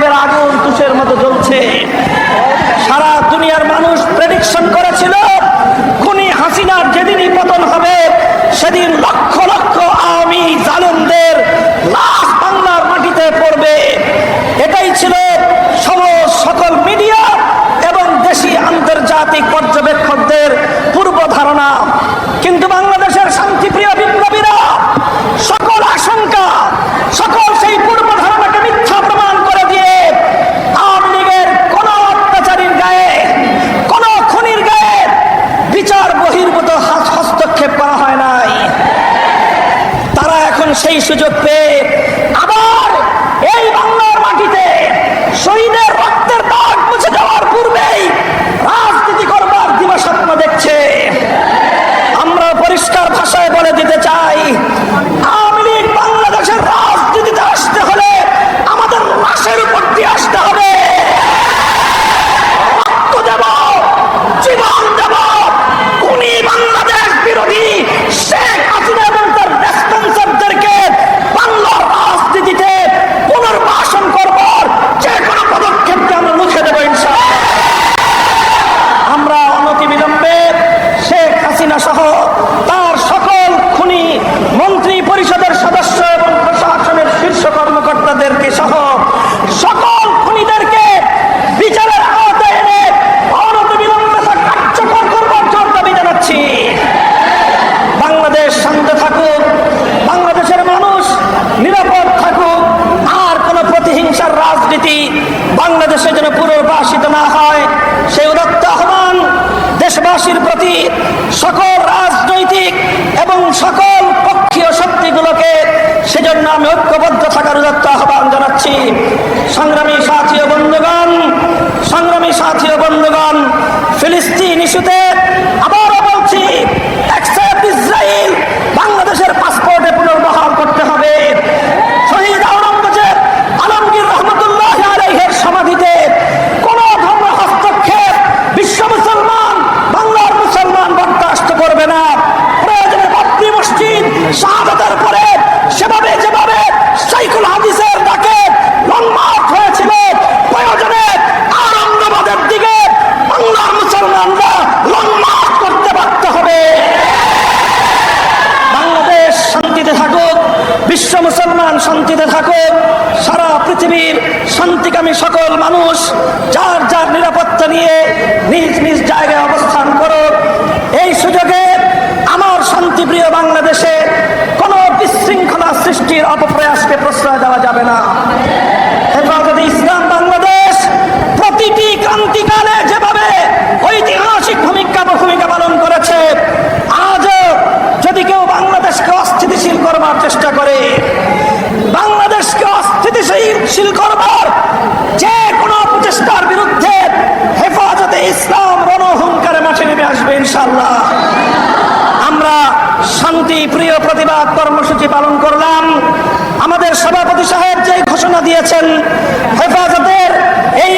গজবের আগুন তুষের মতো জ্বলছে। সারা দুনিয়ার মানুষ প্রেডিকশন করেছিল সুযোগ পেয়ে দেশবাসীর প্রতি সকল রাজনৈতিক এবং সকল পক্ষীয় শক্তিগুলোকে সেজন্য আমি ঐক্যবদ্ধ থাকার উদত্ত আহ্বান জানাচ্ছি। সংগ্রামী সাথী ও বন্ধুগণ, সংগ্রামী সাথী ও বন্ধুগণ, ফিলিস্তিন ইস্যুতে শাহাদাতের পরে সেভাবে যেভাবে সাইকুল হাদিসের ডাকে হয়েছিল, প্রয়োজনে আনন্দবাদের দিকে বাংলার মুসলমানরা লং করতে পারতে হবে। বাংলাদেশ শান্তিতে থাকুক, বিশ্ব মুসলমান শান্তিতে থাকুক, সারা পৃথিবীর শান্তিকামী সকল মানুষ যার যার নিরাপত্তা নিয়ে নিজ প্রশ্রয় দেওয়া যাবে না। হেফাজতে ইসলাম বাংলাদেশ প্রতিটি ক্রান্তিকালে যেভাবে ঐতিহাসিক ভূমিকা ভূমিকা পালন করেছে, আজও যদি কেউ বাংলাদেশকে অস্থিতিশীল করবার চেষ্টা করে, বাংলাদেশকে অস্থিতিশীল করবার যে কোনো প্রচেষ্টার বিরুদ্ধে হেফাজতে ইসলাম রণহুঙ্কারে মাঠে নেমে আসবে ইনশাল্লাহ আমরা শান্তি, প্রিয় প্রতিবাদ কর্মসূচি পালন করলাম। সভাপতি সাহেব যে ঘোষণা দিয়েছেন হেফাজতের এই